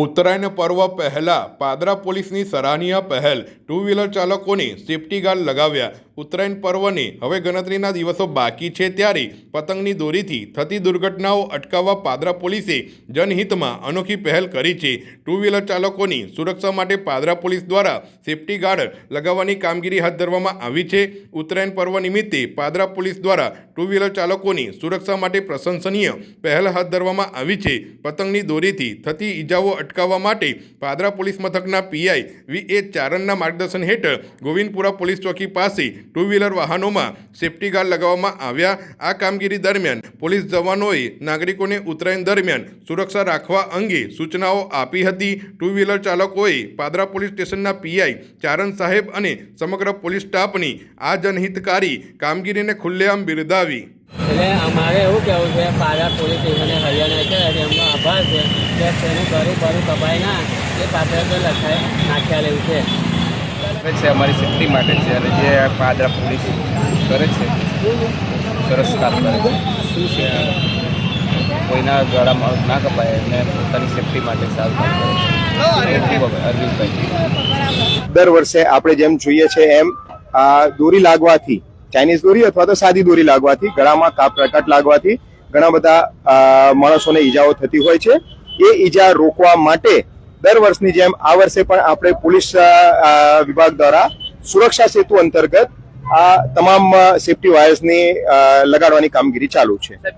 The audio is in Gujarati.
ઉત્તરાયણ પર્વ પહેલાં પાદરા પોલીસની સરાહનીય પહેલ. ટુ વ્હીલર ચાલકોને સેફટી ગાર્ડ લગાવ્યા. ઉત્તરાયણ પર્વને હવે ગણતરીના દિવસો બાકી છે ત્યારે પતંગની દોરીથી થતી દુર્ઘટનાઓ અટકાવવા પાદરા પોલીસે જનહિતમાં અનોખી પહેલ કરી છે. ટુ વ્હીલર ચાલકોની સુરક્ષા માટે પાદરા પોલીસ દ્વારા સેફટી ગાર્ડ લગાવવાની કામગીરી હાથ ધરવામાં આવી છે. ઉત્તરાયણ પર્વ નિમિત્તે પાદરા પોલીસ દ્વારા ટુ વ્હીલર ચાલકોની સુરક્ષા માટે પ્રશંસનીય પહેલ હાથ ધરવામાં આવી છે. પતંગની દોરીથી થતી ઈજાઓ અટકાવવા માટે પાદરા પોલીસ મથકના પીઆઈ વી એ ચારણના માર્ગદર્શન હેઠળ ગોવિંદપુરા પોલીસ ચોકી પાસે ટુ વ્હીલર વાહનોમાં સેફટી ગાર્ડ લગાવવામાં આવ્યા. આ કામગીરી દરમિયાન પોલીસ જવાનોએ નાગરિકોને ઉત્તરાયણ દરમિયાન સુરક્ષા રાખવા અંગે સૂચનાઓ આપી હતી. ટુ વ્હીલર ચાલકોએ પાદરા પોલીસ સ્ટેશનના પીઆઈ ચારણ સાહેબ અને સમગ્ર પોલીસ સ્ટાફની આ જનહિતકારી કામગીરીને ખુલ્લેઆમ બિરદાવી. એટલે અમારે એવું કહેવું છે પારા પોલીસ સ્ટેશને હરિયાણા છે અને એમનો આભાર છે કે તેનું ઘરું બરું કપાય ના. એ પાત્ર તો લખાઈ નાખ્યા લેવું છે. છે અમારી સેફટી માટે છે અને જે પાદરા પોલીસ કરે છે સરસ કામ કરે છે. શું છે? કોઈના ગળામાં ના કપાય અને પોતાની સેફટી માટે સારું કામ કરે છે. અરવિંદભાઈ દર વર્ષે આપણે જેમ જોઈએ છે એમ આ દોરી લાગવાથી ચાઇનીઝ દોરી અથવા તો સાદી દોરી લાગવાથી, ગળામાં કાપ પ્રકટ લાગવાથી ઘણા બધા માણસોને ઈજાઓ થતી હોય છે. એ ઈજા રોકવા માટે દર વર્ષની જેમ આ વર્ષે પણ આપણે પોલીસ વિભાગ દ્વારા સુરક્ષા સેતુ અંતર્ગત આ તમામ સેફટી વાયર્સની લગાડવાની કામગીરી ચાલુ છે.